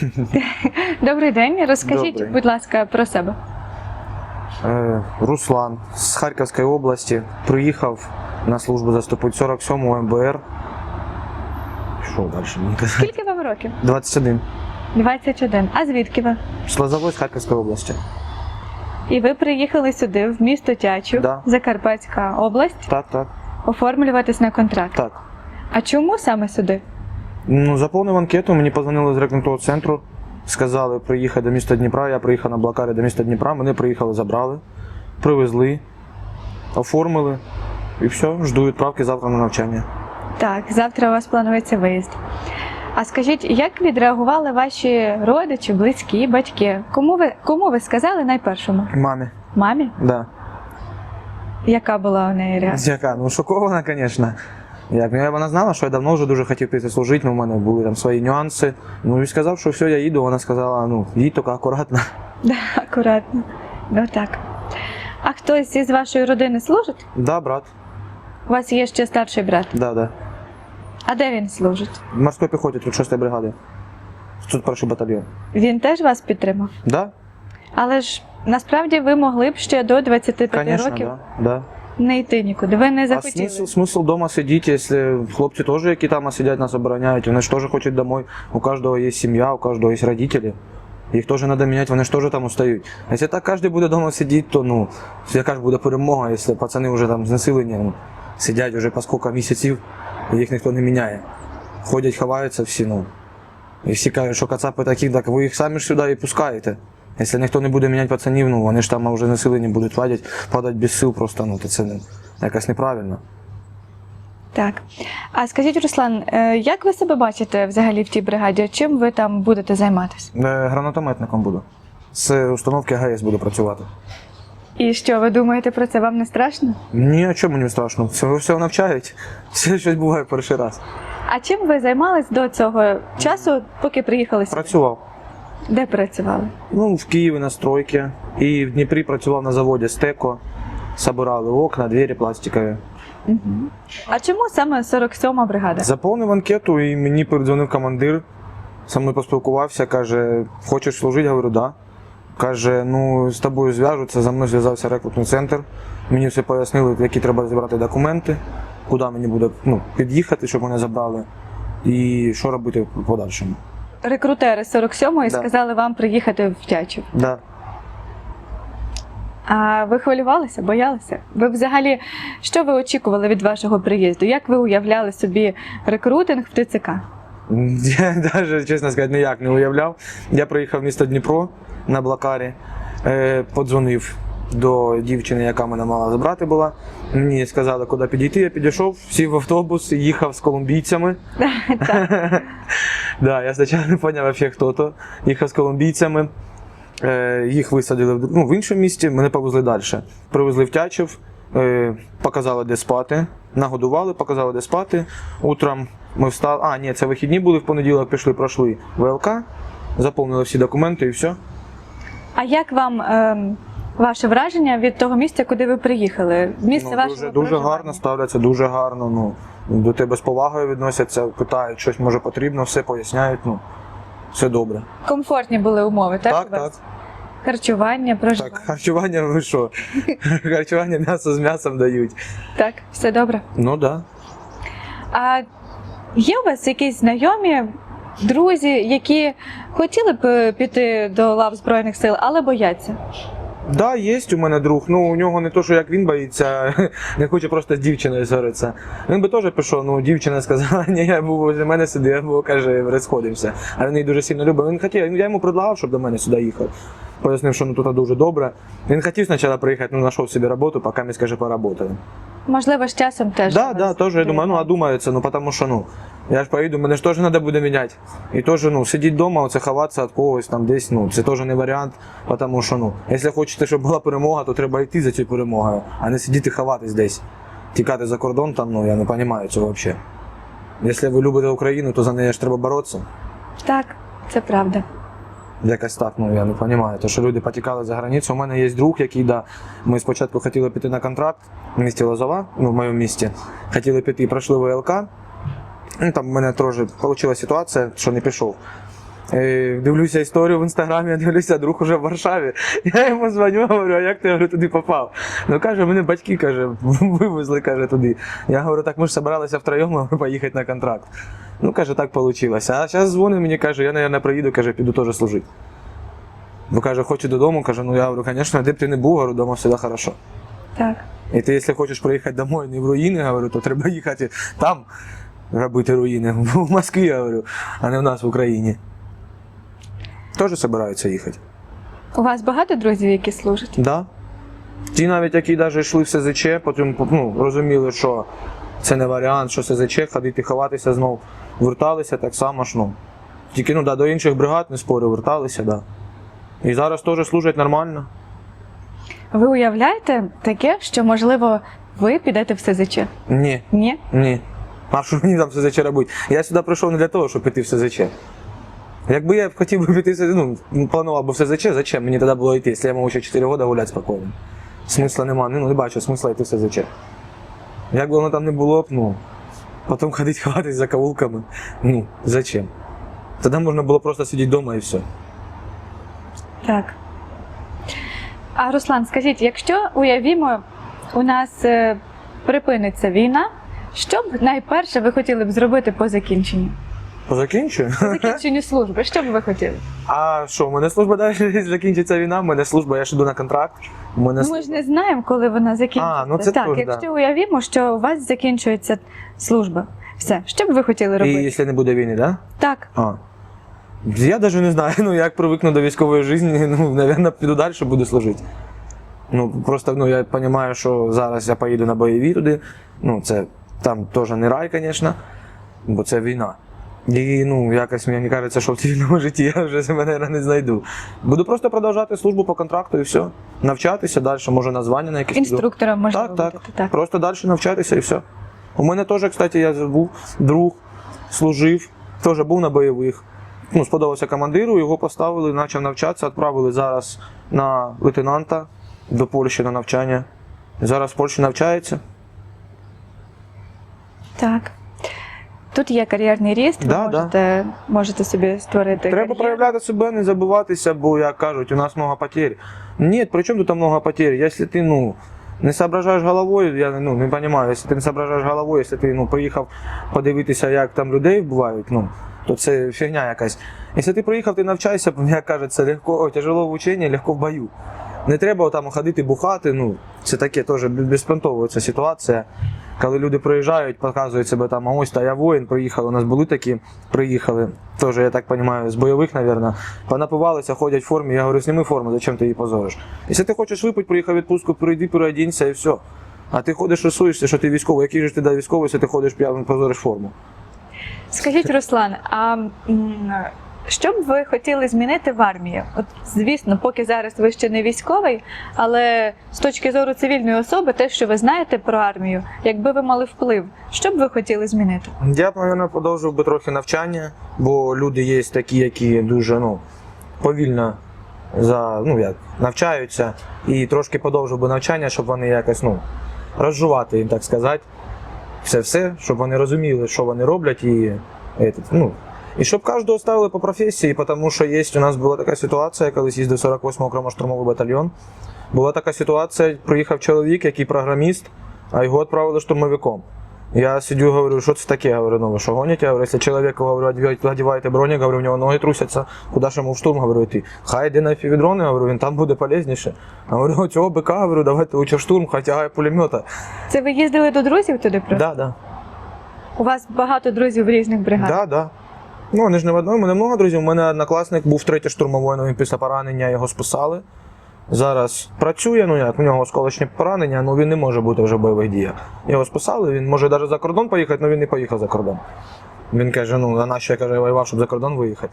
Добрий день. Розкажіть, Добрий. будь ласка, про себе. Е, Руслан з Харківської області приїхав на службу заступити 47-му МБР. Що далі мені казати? Скільки вам років? 21. 21. А звідки ви? Слозовой з Харківської області. І ви приїхали сюди, в місто Тячів, Да. Закарпатська область, Так, так, оформлюватись на контракт. так. А чому саме сюди? Ну, заповнив анкету, мені позвонили з рекрутного центру. Сказали приїхати до міста Дніпра. Я приїхав на блокарі до міста Дніпра. Мене приїхали, забрали, привезли, оформили. І все, жду відправки завтра на навчання. Так, завтра у вас планується виїзд. А скажіть, як відреагували ваші родичі, близькі, батьки? Кому ви кому ви сказали найпершому? Мамі, Мамі? да. Яка була у неї реакція? Яка? Ну шокована, звісно. Як ну, вона знала, що я давно вже дуже хотів піти служити, але в мене були там свої нюанси. Ну і сказав, що все, я їду. Вона сказала, ну їдь тільки акуратно. Да, акуратно. Ну так. А хтось із вашої родини служить? Да, брат, У вас є ще старший брат. да, да. А де він служить? В морській піхоті 36-ї бригади. Тут перший батальйон. Він теж вас підтримав. Да? Але ж насправді ви могли б ще до 25 Конечно, років да. да. Не йти нікуди. Ви не А захотіли. смисл, смисл дома сидіти, якщо хлопці теж, які там сидять, нас обороняють, вони ж теж хочуть домой. У кожного є сім'я, у кожного є родителі. Їх теж треба міняти, вони ж теж там устають. А якщо так кожен буде вдома сидіти, то ну, яка ж буде перемога, якщо пацани вже там знесилені, ну, сидять вже по скільки місяців, і їх ніхто не міняє. Ходять, ховаються всі, ну. І всі кажуть, що кацапи такі, так ви їх самі ж сюди і пускаєте. Якщо ніхто не буде міняти пацанів, ну вони ж там вже знесилені будуть падати, падати без сил просто, ну то це якось неправильно. Так. А скажіть, Руслан, е, як ви себе бачите взагалі в тій бригаді? Чим ви там будете займатися? Е, Гранатометником буду. З установки ГАЕС буду працювати. І що ви думаєте про це? Вам не страшно? Ні, а чому мені страшно? Все, все навчають. Все щось буває перший раз. А чим ви займались до цього часу, поки приїхали сюди? Працював. Де працювали? Ну, в Києві на стройці. І в Дніпрі працював на заводі Стеко. Собирали окна, двері пластикові. Угу. А чому саме 47-ма бригада? Заповнив анкету і мені передзвонив командир. Со мною поспілкувався, каже, хочеш служити? Говорю, да. Каже, ну з тобою зв'яжуться, за мною зв'язався рекрутний центр. Мені все пояснили, які треба зібрати документи, куди мені буде ну, під'їхати, щоб мене забрали, і що робити в подальшому. Рекрутери 47-ї Да. сказали вам приїхати в Тячів. Да. А ви хвилювалися, боялися? Ви взагалі що ви очікували від вашого приїзду? Як ви уявляли собі рекрутинг в ТЦК? Я навіть, чесно сказати, ніяк не уявляв. Я приїхав в місто Дніпро на блокарі, е, подзвонив до дівчини, яка мене мала забрати була. Мені сказали, куди підійти. Я підійшов, сів в автобус, їхав з колумбійцями. Так. Да, я спочатку не зрозумів, вообще, хто то. Їхав з колумбійцями. Е, їх висадили в, ну, в іншому місті, мене повезли далі. Привезли в Тячів, е, показали, де спати, нагодували, показали, де спати. Утром ми встали. А, ні, це вихідні були в понеділок, пішли, пройшли ВЛК, заповнили всі документи і все. А як вам ем, ваше враження від того місця, куди ви приїхали? Місце Ну, дуже, дуже гарно ставляться, дуже гарно. Ну, до тебе з повагою відносяться, питають, щось може потрібно, все поясняють. Ну, все добре. Комфортні були умови, так? Так, у вас? так. Харчування, проживання. Так, харчування, ви що? Харчування м'ясо з м'ясом дають. Так, все добре. Ну так. Да. А є у вас якісь знайомі, друзі, які хотіли б піти до лав Збройних сил, але бояться? Да, є у мене друг. Ну у нього не то, що як він боїться, не хоче просто з дівчиною зоритися. Він би теж пішов, ну дівчина сказала, ні, я був возле мене сидів, я каже, розходимося. А він її дуже сильно любив. Він хотів, я йому предлагав, щоб до мене сюди їхав. Пояснив, що ну тут дуже добре. Він хотів спочатку приїхати, ну знайшов собі роботу, поки ми скаже, поработаю. Можливо, з часом теж. Да, да, теж я думаю, ну а думається, ну тому що ну. Я ж поїду, мене ж теж треба буде міняти. І теж, ну, сидіти вдома, оце ховатися від когось там десь, ну, це теж не варіант, тому що, ну, якщо хочете, щоб була перемога, то треба йти за цією перемогою, а не сидіти ховатись десь. Тікати за кордон там, ну, я не розумію цього взагалі. Якщо ви любите Україну, то за неї ж треба боротися. Так, це правда. Якось так, ну я не розумію. То, що люди потікали за границю. У мене є друг, який да, ми спочатку хотіли піти на контракт в місті Лозова, ну в моєму місті. Хотіли піти, пройшли ВЛК. Ну, там в мене теж вийшла ситуація, що не пішов. Е, Дивлюся історію в інстаграмі, я дивлюся, друг уже в Варшаві. Я йому дзвоню, говорю, а як ти говорю, туди попав? Ну каже, мене батьки каже, вивезли каже, туди. Я говорю, так ми ж збиралися втроєм поїхати на контракт. Ну, каже, так вийшло. А зараз дзвонить мені, каже, я, мабуть, приїду, каже, піду теж служити. Бо каже, хочу додому, каже, ну я говорю, звісно, де б ти не був, говорю, вдома завжди хорошо. Так. І ти, якщо хочеш приїхати домой не в руїни, говорю, то треба їхати там робити руїни, в Москві, говорю, а не в нас в Україні. Теж збираються їхати. У вас багато друзів, які служать? Да. Ті навіть, які навіть йшли в СЗЧ, потім ну, розуміли, що це не варіант, що СЗЧ, ходити ховатися знов. Верталися так само ж, ну. Тільки ну, да, до інших бригад не спорю, верталися, да. І зараз теж служать нормально. Ви уявляєте таке, що можливо ви підете в СЗЧ? Ні, Ні? ні. А що мені там в СЗЧ робити? Я сюди прийшов не для того, щоб піти в СЗЧ. Якби я хотів би піти ну, планував би в СЗЧ, зачем мені тоді було йти, якщо я можу ще 4 роки гуляти спокійно. Смисла нема, ну не бачу смисла йти в СЗЧ. Як би воно там не було б, ну, потім ходити ховатись за кавулками, ну, зачем? Тоді можна було просто сидіти вдома і все. Так. А Руслан, скажіть, якщо уявімо, у нас е, припиниться війна, що б найперше ви хотіли б зробити по закінченню? Позакінчую. По закінченню служби, що б ви хотіли? А що, у мене служба далі закінчиться війна, у мене служба, я ж іду на контракт. У мене ми ж не знаємо, коли вона закінчиться. А, ну це так, теж, якщо уявімо, що у вас закінчується служба, все, що б ви хотіли робити? І якщо не буде війни, так? Да? Так. А. Я даже не знаю, ну як привикну до військової житті, ну, наверное, піду далі, буду служити. Ну, просто ну, я розумію, що зараз я поїду на бойові туди. Ну, це там теж не рай, звісно, бо це війна. І ну, якось мені кажеться, що в цивільному житті я вже себе, наверное, не знайду. Буду просто продовжувати службу по контракту і все. Навчатися далі, може на звання на якесь. піду. Інструктором можливо Так, так. так. Просто далі навчатися і все. У мене теж, кстати, я був друг, служив, теж був на бойових. Ну, сподобався командиру, його поставили, почав навчатися, відправили зараз на лейтенанта до Польщі на навчання. Зараз в Польщі навчається. Так. Тут є кар'єрний ріст, ви Да, да. можете, можете собі створити. Треба кар'єру. проявляти себе, не забуватися, бо, як кажуть, у нас много потерь. Ні, при чому тут много потерь? Якщо ти ну, не соображаєш головою, я ну, не розумію, якщо ти не соображаєш головою, якщо ти ну, приїхав подивитися, як там людей вбивають, ну, то це фігня якась. Якщо ти приїхав, ти навчайся, як кажуть, це легко, о, тяжело в ученні, легко в бою. Не треба там ходити бухати, ну, це таке теж безпонтова ця ситуація. Коли люди приїжджають, показують себе там, а ось та я воїн, приїхали. У нас були такі, приїхали, теж, я так розумію, з бойових, мабуть, понапивалися, ходять в формі. Я говорю, зніми форму, зачем ти її позориш? Якщо ти хочеш випити, приїхав відпустку, прийди, переодінься і все. А ти ходиш, рисуєшся, що ти військовий. Який же ти да, військовий, якщо ти ходиш п'яним, позориш форму? Скажіть, Руслан, а що б ви хотіли змінити в армії? От, звісно, поки зараз ви ще не військовий, але з точки зору цивільної особи, те, що ви знаєте про армію, якби ви мали вплив, що б ви хотіли змінити? Я б, мабуть, продовжив би трохи навчання, бо люди є такі, які дуже ну, повільно за, ну, як, навчаються, і трошки подовжив би навчання, щоб вони якось ну, розжувати їм, так сказати, все-все, щоб вони розуміли, що вони роблять, і, ну, і щоб кожного ставили по професії, тому що є, у нас була така ситуація, колись їздив 48 окремо штурмовий батальйон. Була така ситуація, приїхав чоловік, який програміст, а його відправили штурмовиком. Я сидю, говорю, що це таке? Говорю, ну ви що гоните? Говорю, якщо чоловіку говорю, одіваєте бронік, говорю, в нього ноги трусяться, куди ж йому в штурм, говорю, йти? Хай йде на фівідрони, говорю, він там буде полезніше. Говорю, цього бика, говорю, давайте лучше в штурм, хай тягає пулемета. Це ви їздили до друзів туди? просто? Да, да. У вас багато друзів в різних бригадах. Да, да. Ну, вони ж не в одному, у мене много друзів. У мене однокласник був третій штурмовий, ну він після поранення його списали. Зараз працює, ну як, у нього осколочні поранення, ну він не може бути вже в бойових діях. Його списали, він може навіть за кордон поїхати, але він не поїхав за кордон. Він каже, ну а на що я каже, воював, щоб за кордон виїхати.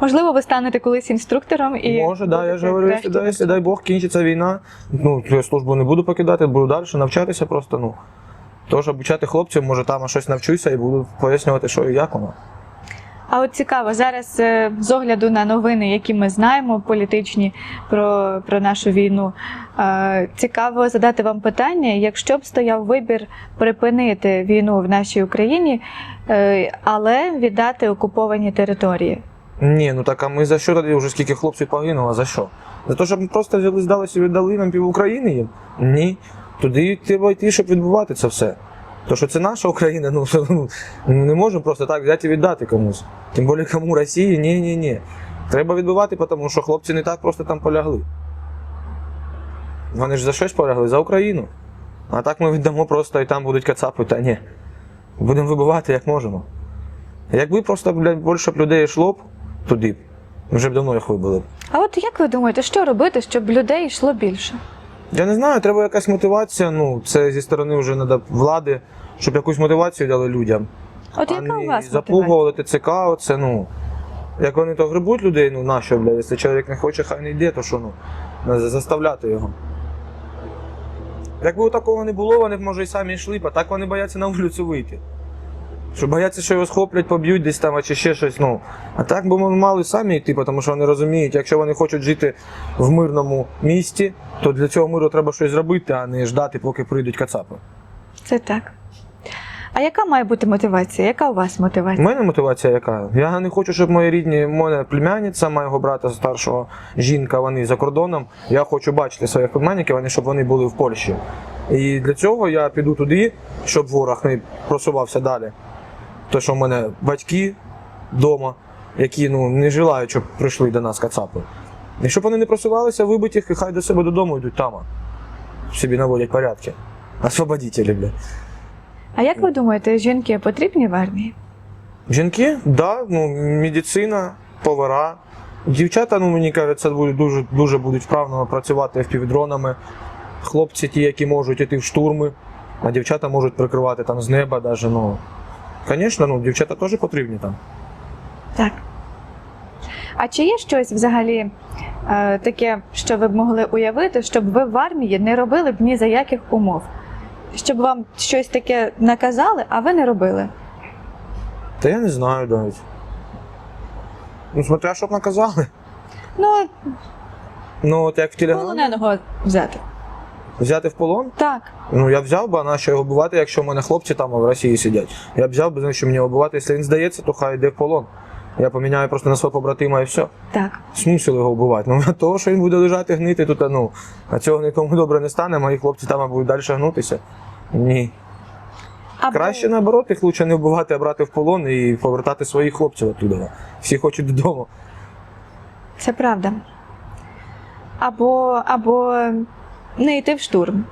Можливо, ви станете колись інструктором і може, да, я ж говорю, якщо, краще да, якщо дай Бог кінчиться війна, ну я службу не буду покидати, буду далі навчатися просто, ну. Тож обучати хлопців, може там щось навчуся і буду пояснювати, що і як воно. А от цікаво, зараз е, з огляду на новини, які ми знаємо, політичні про, про нашу війну, е, цікаво задати вам питання, якщо б стояв вибір припинити війну в нашій Україні, е, але віддати окуповані території. Ні, ну так а ми за що тоді вже скільки хлопців погинуло? За що? За те, щоб ми просто взяли, здалися і віддали нам пів України їм? Ні. Туди треба йти, щоб відбувати це все. То, що це наша Україна, ну ну, не можемо просто так взяти і віддати комусь. Тим більше кому Росії, ні, ні, ні. Треба відбивати, тому що хлопці не так просто там полягли. Вони ж за щось полягли, за Україну. А так ми віддамо просто і там будуть кацапи, та ні. Будемо вибивати як можемо. Якби просто більше б людей йшло б туди, вже б давно їх вибили. А от як ви думаєте, що робити, щоб людей йшло більше? Я не знаю, треба якась мотивація. Ну, це зі сторони вже треба влади, щоб якусь мотивацію дали людям. От а яка не у вас запугували ТЦК, оце, ну. Як вони то грибуть людей, ну нащо, блядь, якщо чоловік не хоче, хай не йде, то що ну, заставляти його. Якби такого не було, вони б може і самі йшли, а так вони бояться на вулицю вийти. Що бояться, що його схоплять, поб'ють десь там, а чи ще щось. Ну. А так би вони мали самі йти, тому що вони розуміють, якщо вони хочуть жити в мирному місті, то для цього миру треба щось зробити, а не ждати, поки прийдуть кацапи. Це так. А яка має бути мотивація? Яка у вас мотивація? У мене мотивація яка? Я не хочу, щоб мої рідні, моя племянниця, моєго брата старшого, жінка, вони за кордоном. Я хочу бачити своїх племянників, вони, щоб вони були в Польщі. І для цього я піду туди, щоб ворог не просувався далі. То, що в мене батьки вдома, які ну, не желають, щоб прийшли до нас кацапи. І щоб вони не просувалися, вибить їх і хай до себе додому йдуть там. Собі наводять порядки. Освободителі, бля. А як ви думаєте, жінки потрібні в армії? Жінки, да, ну, медицина, повара. Дівчата, ну мені кажеться, будуть дуже, дуже будуть вправно працювати впівдронами. Хлопці, ті, які можуть іти в штурми, а дівчата можуть прикривати там з неба, даже, ну. Звісно, ну, дівчата теж потрібні там. Так. А чи є щось взагалі е, таке, що ви б могли уявити, щоб ви в армії не робили б ні за яких умов? Щоб вам щось таке наказали, а ви не робили? Та я не знаю навіть. Ну, смотря, щоб наказали. Ну, Ну, от як в телеграмі полоненого взяти. Взяти в полон, Так. Ну, я взяв би, а на що його вбивати, якщо в мене хлопці там в Росії сидять. Я б взяв би, знаєш, що мені його вбивати, якщо він здається, то хай йде в полон. Я поміняю просто на свого побратима і все. Так. Смусили його вбивати. Ну, від того, що він буде лежати, гнити тут, ну, а цього нікому добре не стане, мої хлопці там будуть далі гнутися. Ні. Або, Краще наоборот, їх лучше не вбивати, а брати в полон і повертати своїх хлопців оттуда. Всі хочуть додому. Це правда. Або, або не йти в штурм.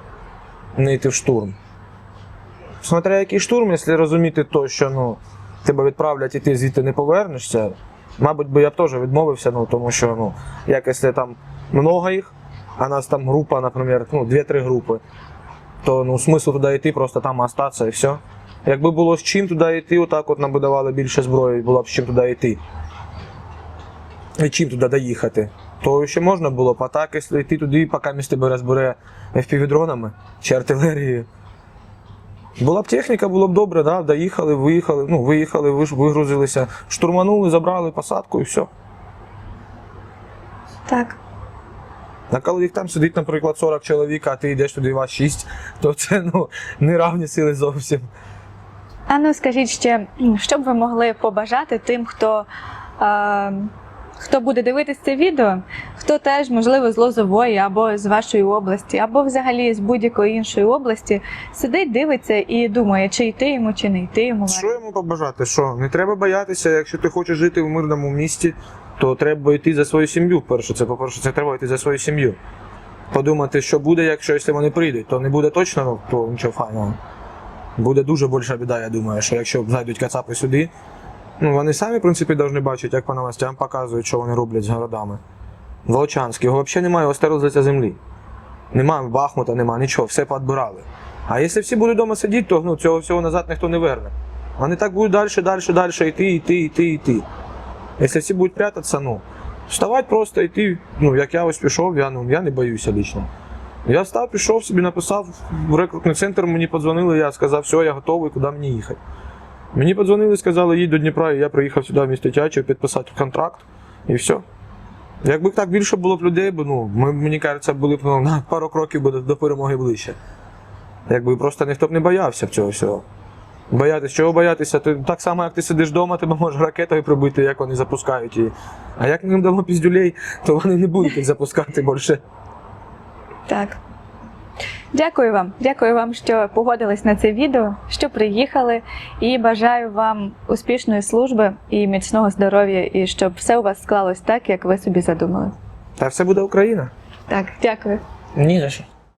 не йти в штурм. Смотря який штурм, якщо розуміти то, що ну, тебе відправлять і ти звідти не повернешся, мабуть, би я б теж відмовився, ну, тому що ну, як якщо там много їх, а нас там група, наприклад, ну, 2-3 групи, то ну, смисл туди йти, просто там остатися і все. Якби було з чим туди йти, отак от нам би давали більше зброї, було б з чим туди йти. І чим туди доїхати. То ще можна було б, а так, якщо йти туди, поки між тебе розбере FPV-дронами чи артилерією. Була б техніка, було б добре, да? доїхали, виїхали, ну, виїхали, вигрузилися, штурманули, забрали посадку і все. Так. А коли їх там сидить, наприклад, 40 чоловік, а ти йдеш туди вас 6, то це ну, не равні сили зовсім. А ну скажіть ще, що б ви могли побажати тим, хто, е, хто буде дивитись це відео, хто теж, можливо, з Лозової або з вашої області, або взагалі з будь-якої іншої області, сидить, дивиться і думає, чи йти йому, чи не йти йому. Що йому побажати? Що? Не треба боятися, якщо ти хочеш жити в мирному місті, то треба йти за свою сім'ю. Перше, це по-перше, це треба йти за свою сім'ю. Подумати, що буде, якщо, якщо вони прийдуть, то не буде точно, ну, то нічого файного. Буде дуже більша біда, я думаю, що якщо зайдуть кацапи сюди, ну вони самі, в принципі, повинні бачити, як по новостям показують, що вони роблять з городами. Волчанськ, його взагалі немає, його землі. Немає Бахмута, немає нічого, все поотбирали. А якщо всі будуть вдома сидіти, то ну, цього всього назад ніхто не верне. Вони так будуть далі, далі, далі йти, йти, йти, йти. Якщо всі будуть прятатися, ну, вставати просто йти. Ну, як я ось пішов, я, ну, я не боюся лично. Я встав, пішов собі, написав в рекрутний центр, мені подзвонили, я сказав, все, я готовий, куди мені їхати. Мені подзвонили, сказали, їдь до Дніпра, і я приїхав сюди в місто Тячів підписати контракт, і все. Якби так більше було б людей, бо, ну, ми, мені кажеться, були б ну, на пару кроків до, до перемоги ближче. Якби просто ніхто б не боявся цього всього. Боятись, чого боятися? Ти так само, як ти сидиш вдома, тебе може ракетою прибити, як вони запускають її. А як їм дамо піздюлей, то вони не будуть їх запускати більше. Так. Дякую вам. Дякую вам, що погодились на це відео, що приїхали. І бажаю вам успішної служби і міцного здоров'я, і щоб все у вас склалось так, як ви собі задумали. Та все буде Україна. Так, дякую. Ні за що.